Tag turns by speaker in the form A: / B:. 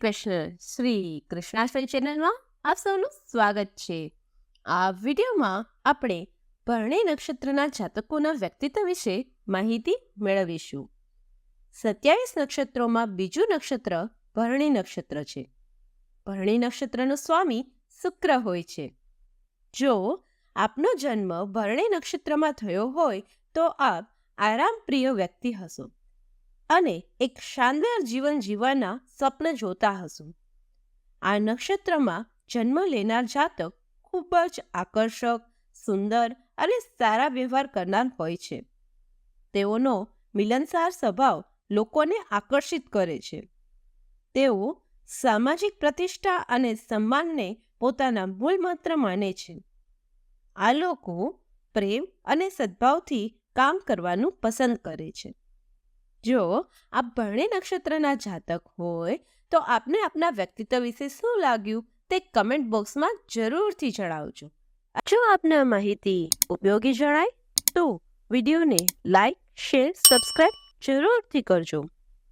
A: કૃષ્ણ. શ્રી કૃષ્ણાશ્રય ચેનલમાં આપ સૌનું સ્વાગત છે. આ વિડીયોમાં આપણે ભરણી નક્ષત્રના જાતકોના વ્યક્તિત્વ વિશે માહિતી મેળવીશું. સત્યાવીસ નક્ષત્રોમાં બીજું નક્ષત્ર ભરણી નક્ષત્ર છે. ભરણી નક્ષત્રનો સ્વામી શુક્ર હોય છે. જો આપનો જન્મ ભરણી નક્ષત્રમાં થયો હોય તો આપ આરામપ્રિય વ્યક્તિ હશો. અને એક શાનદાર જીવન જીવવાના સ્વપ્ન જોતા હશો. આ નક્ષત્રમાં જન્મ લેનાર જાતક ખૂબ જ આકર્ષક, સુંદર અને સારા વ્યવહાર કરનાર હોય છે. તેઓનો મિલનસાર સ્વભાવ લોકોને આકર્ષિત કરે છે. તેઓ સામાજિક પ્રતિષ્ઠા અને સન્માનને પોતાના મૂળ મંત્ર માને છે. આ લોકો પ્રેમ અને સદ્ભાવથી કામ કરવાનું પસંદ કરે છે. જો આપ ભરણી નક્ષત્રના જાતક હોય, તો આપને આપના વ્યક્તિત્વ વિશે શું લાગ્યું તે કમેન્ટ બોક્સમાં જરૂરથી જણાવજો. જો આપને માહિતી ઉપયોગી જણાય, તો વિડીયોને લાઈક શેર સબસ્ક્રાઈબ જરૂરથી કરજો.